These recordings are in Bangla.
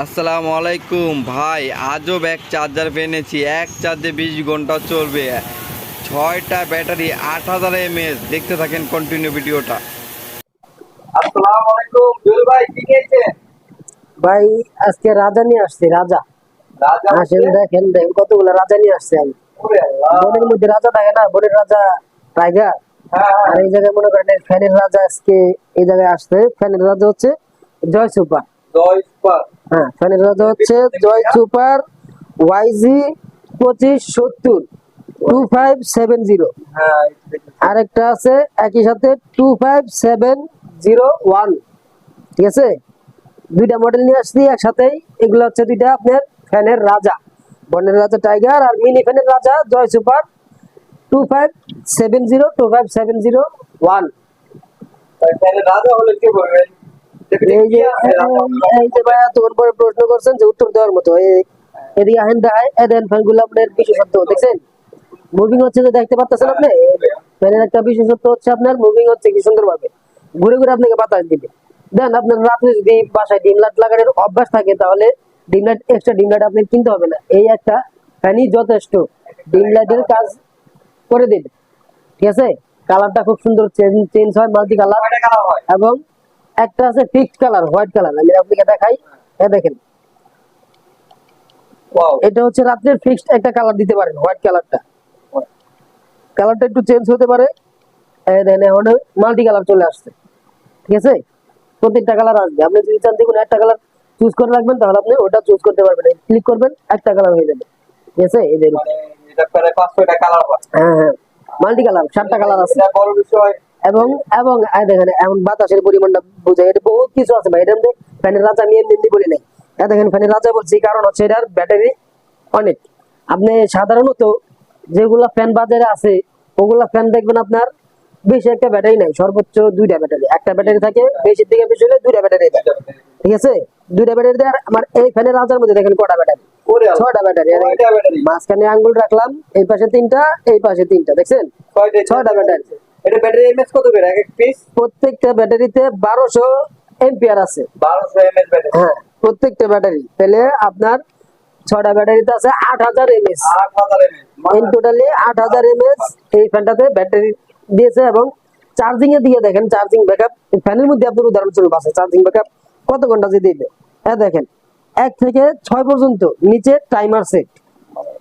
আসসালামু আলাইকুম। ভাই আজও এক চার্জার পেনেছি এক চার্জে বিশ ঘণ্টা চলবে। ছয়টা ব্যাটারি আট হাজার এমএস দেখতে থাকেন কন্টিনিউ ভিডিওটা। আসসালামু আলাইকুম। ভাই কি ভাই আজকে রাজা নিয়ে আসছি রাজা। রাজা আসেন দেখেন দেখেন কতগুলো রাজা নিয়ে আসছে আমি। বনের মধ্যে রাজা থাকে না বনের রাজা টাইগার হ্যাঁ আর এই জায়গায় মনে করেন ফ্যানের রাজা আজকে এই জায়গায় আসছে। ফ্যানের রাজা হচ্ছে জয় সুপার জয় সুপার হ্যাঁ ফ্যানের রাজা হচ্ছে জয় সুপার ওয়াইজি পঁচিশ সত্তর টু ফাইভ সেভেন জিরো হ্যাঁ আরেকটা আছে একই সাথে two five seven zero one ঠিক আছে? দুইটা মডেল নিয়ে আসছি একসাথেই এগুলো হচ্ছে দুইটা আপনার ফ্যানের রাজা। বনের রাজা টাইগার আর মিনি ফ্যানের রাজা জয় super two five seven zero two five seven zero one রাজা হলে কি বলবেন? প্রশ্ন করছেন যে উত্তর দেওয়ার মতো এদিকে আহেন দেখায় এই দেন বিশেষত্ব দেখছেন মুভিং হচ্ছে যে দেখতে আপনি ফ্যানের একটা বিশেষত্ব হচ্ছে আপনার মুভিং হচ্ছে কি ঘুরে ঘুরে আপনাকে বাতাস দিবে দেন আপনার রাত্রে যদি বাসায় ডিম লাইট লাগানোর অভ্যাস থাকে তাহলে dim light extra dim light আপনি কিনতে হবে না এই একটা ফ্যানই যথেষ্ট ডিম লাইটের কাজ করে দেবে ঠিক আছে কালারটা খুব সুন্দর চেঞ্জ চেঞ্জ হয়? মাল্টি কালার এবং একটা আছে ফিক্সড কালার হোয়াইট কালার আমি আপনাকে দেখাই। এ দেখেন। এটা হচ্ছে রাত্রের ফিক্সড একটা কালার দিতে পারেন হোয়াইট কালারটা কালারটা একটু চেঞ্জ হতে পারে। দেখেন এখন মাল্টি কালার চলে আসছে। ঠিক আছে? প্রত্যেকটা কালার আসবে। আপনি যদি চান দেখুন একটা কালার চুজ করে রাখবেন তাহলে আপনি ওটা চুজ করতে পারবেন। ক্লিক করবেন একটা কালার হয়ে যাবে। ঠিক আছে? এই দেখুন। মানে হ্যাঁ হ্যাঁ। মাল্টি কালার সাতটা কালার আছে। বড় বিষয়। এবং এবং দেখেন এমন বাতাসের পরিমাণটা বোঝায় এটা বহুত কিছু আছে ভাই মধ্যে ফ্যানের রাজা আমি এমনি এমনি বলি নাই। দেখেন ফ্যানের রাজা বলছি কারণ হচ্ছে এটার ব্যাটারি অনেক। আপনি সাধারণত যেগুলা ফ্যান বাজারে আছে ওগুলা ফ্যান দেখবেন আপনার বেশি একটা ব্যাটারি নাই সর্বোচ্চ দুইটা ব্যাটারি। একটা ব্যাটারি থাকে বেশির দিকে বেশি হলে দুইটা ব্যাটারি ঠিক আছে? দুইটা ব্যাটারি দেয় আমার এই ফ্যানের রাজার মধ্যে দেখেন কটা ব্যাটারি। ছয়টা ব্যাটারি মাঝখানে আঙ্গুল রাখলাম এই পাশে তিনটা এই পাশে তিনটা দেখছেন? ছয়টা ব্যাটারি। এটা ব্যাটারি এমএস কত করে? এক এক পিস প্রত্যেকটা ব্যাটারিতে বারোশো এম্পিয়ার আছে। বারোশো এমএস ব্যাটারি। হ্যাঁ প্রত্যেকটা ব্যাটারি। তাহলে আপনার ছয়টা ব্যাটারিতে আছে আট হাজার এমএস আট হাজার এমএস ইন টোটালি আট হাজার এমএস এই ফ্যানটাতে ব্যাটারি দিয়েছে এবং চার্জিং এর দিকে দেখেন চার্জিং ব্যাকআপ ফ্যানের মধ্যে আপনার উদাহরণস্বরূপ আছে চার্জিং ব্যাকআপ কত ঘণ্টা যে দিবে? হ্যাঁ দেখেন এক থেকে ছয় পর্যন্ত নিচে টাইমার সেট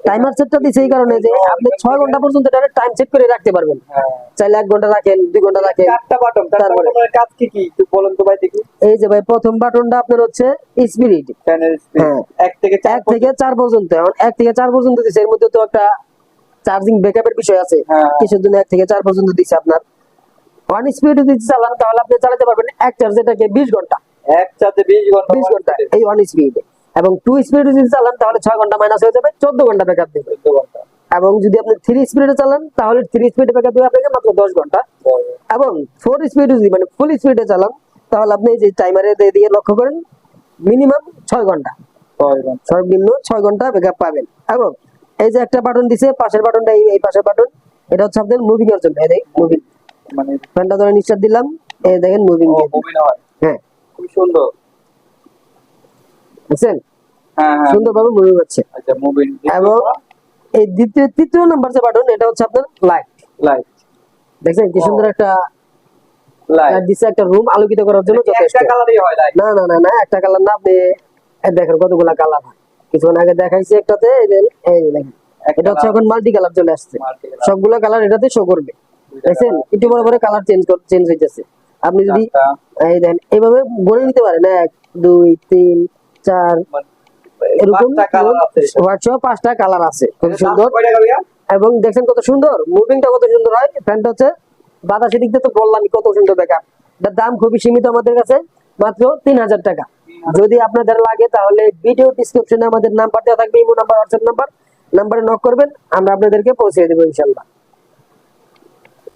টাইমার সেটটা দিছে এই কারণে যে আপনি ছয় ঘণ্টা পর্যন্ত টাইম সেট করে রাখতে পারবেন। হ্যাঁ। চাইলে এক ঘণ্টা রাখেন দুই ঘণ্টা রাখেন। চারটা বাটন তারপরে? কাজ কি কি? একটু বলুন তো ভাই দেখি। এই যে ভাই প্রথম বাটনটা আপনার হচ্ছে স্পিরিট ফ্যানের হ্যাঁ। এক থেকে চার এক থেকে চার পর্যন্ত। এখন এক থেকে চার পর্যন্ত দিছে এর মধ্যে তো একটা চার্জিং ব্যাকআপের বিষয় আছে। হ্যাঁ। কিছুর জন্য এক থেকে চার পর্যন্ত দিছে আপনার। ওয়ান স্পিড যদি চালান তাহলে আপনি চালাতে পারবেন। এক চার্জেটাকে বিশ ঘণ্টা। এক চার্জে বিশ ঘণ্টা বিশ ঘণ্টা। এই ওয়ান স্পিড এবং টু স্পিড যদি চালান তাহলে ছয় ঘণ্টা মাইনাস হয়ে যাবে চোদ্দ ঘণ্টা ব্যাকআপ দেবে। এবং যদি আপনি থ্রি স্পিডে চালান তাহলে থ্রি স্পিডে ব্যাকআপ দেবে আপনাকে মাত্র দশ ঘণ্টা। এবং ফোর স্পিডে যদি মানে ফুল স্পিডে চালান তাহলে আপনি এই যে টাইমারে দিয়ে লক্ষ্য করেন মিনিমাম ছয় ঘণ্টা। সর্বনিম্ন ছয় ঘণ্টা ব্যাকআপ পাবেন। এবং এই যে একটা বাটন দিছে পাশের বাটনটা এই পাশের বাটন এটা হচ্ছে আপনাদের মুভিং এর জন্য। এই দেখেন মুভিং মানে ফ্যানটা ধরে নিঃশ্বাস দিলাম। এই দেখেন মুভিং মুভি হ্যাঁ। খুব সুন্দর। বুঝছেন? হ্যাঁ হ্যাঁ। সুন্দরভাবে মুভিং হচ্ছে। আচ্ছা এবং এই দ্বিতীয় তৃতীয় নাম্বার যে বাটন এটা হচ্ছে আপনার লাইট লাইট দেখছেন কি সুন্দর একটা লাইট দিছে একটা রুম আলোকিত করার জন্য যথেষ্ট। একটা কালারই হয় লাইট না না না না একটা কালার না আপনি এই দেখেন কতগুলা কালার কিছুক্ষণ আগে দেখাইছি একটাতে এই দেখেন। এটা হচ্ছে এখন মাল্টি কালার চলে আসছে। সবগুলো কালার এটাতে শো করবে। দেখছেন? একটু বড় বড় কালার চেঞ্জ চেঞ্জ হইতেছে। আপনি যদি এই দেন এইভাবে গড়ে নিতে পারেন। এক দুই তিন চার এরকম হোয়াটসঅ্যাপ পাঁচটা কালার আছে খুব সুন্দর। এবং দেখছেন কত সুন্দর মুভিংটা কত সুন্দর হয় ফ্যানটা হচ্ছে বাতাসের দিক তো কত সুন্দর এটার দাম খুবই সীমিত আমাদের কাছে মাত্র তিন হাজার টাকা। যদি আপনাদের লাগে তাহলে ভিডিও ডিসক্রিপশনে আমাদের নাম্বার দেওয়া থাকবে ইমো নাম্বার হোয়াটসঅ্যাপ নাম্বার নাম্বারে নক করবেন আমরা আপনাদেরকে পৌঁছে দেবো ইনশাল্লাহ।